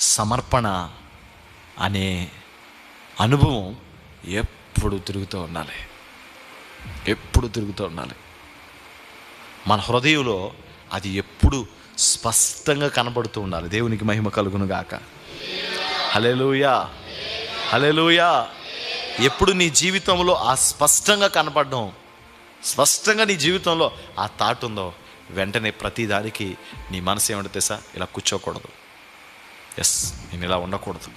సమర్పణ అనే అనుభవం ఎప్పుడు తిరుగుతూ ఉండాలి. ఎప్పుడు తిరుగుతూ ఉండాలి. మన హృదయంలో అది ఎప్పుడు స్పష్టంగా కనబడుతూ ఉండాలి. దేవునికి మహిమ కలుగును గాక. హలెలూయా హలెలూయా ఎప్పుడు నీ జీవితంలో ఆ స్పష్టంగా కనపడడం స్పష్టంగా నీ జీవితంలో ఆ థాట్ ఉందో వెంటనే ప్రతిదానికి నీ మనసు ఏమంటే తెలుసా? ఇలా కూర్చోకూడదు. ఎస్ నేను ఇలా ఉండకూడదు.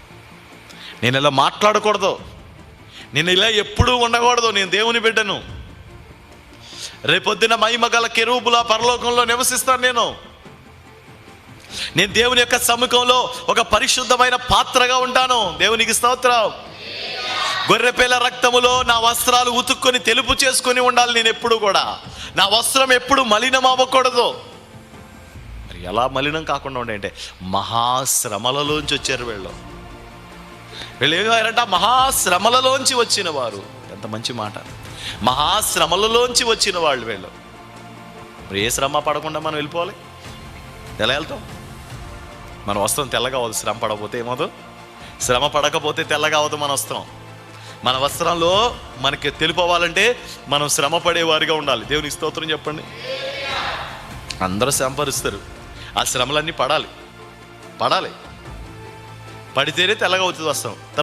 నేను ఇలా మాట్లాడకూడదు. నేను ఇలా ఎప్పుడూ ఉండకూడదు. నేను దేవుని బిడ్డను. రేపొద్దున మహిమ గల కెరూబుల పరలోకంలో నివసిస్తాను నేను. నేను దేవుని యొక్క సముఖంలో ఒక పరిశుద్ధమైన పాత్రగా ఉంటాను. దేవునికి స్తోత్రం. గొర్రెపిల్ల రక్తములో నా వస్త్రాలు ఉతుక్కొని తెలుపు చేసుకొని ఉండాలి నేను ఎప్పుడు కూడా. నా వస్త్రం ఎప్పుడు మలినం అవ్వకూడదు మరి ఎలా మలినం కాకుండా ఉండే అంటే మహాశ్రమలలోంచి వచ్చారు వీళ్ళు. వీళ్ళు ఏమయ్యారంట మహాశ్రమలలోంచి వచ్చిన వారు. ఎంత మంచి మాట. మహాశ్రమలలోంచి వచ్చిన వాళ్ళు వీళ్ళు. మరి ఏ శ్రమ పడకుండా మనం వెళ్ళిపోవాలి? ఎలా వెళ్తాం మన వస్త్రం తెల్లగా అవ్వదు శ్రమ పడకపోతే ఏమవుదు శ్రమ పడకపోతే తెల్లగా అవ్వదు మన వస్త్రం మన వస్త్రంలో మనకి తెలిపోవాలంటే మనం శ్రమ పడేవారిగా ఉండాలి. దేవునికి స్తోత్రం చెప్పండి. అందరూ సంపరిస్తారు ఆ శ్రమలన్నీ పడాలి. పడాలి. పడితేనే తెల్లగా అవుతుంది వస్తాం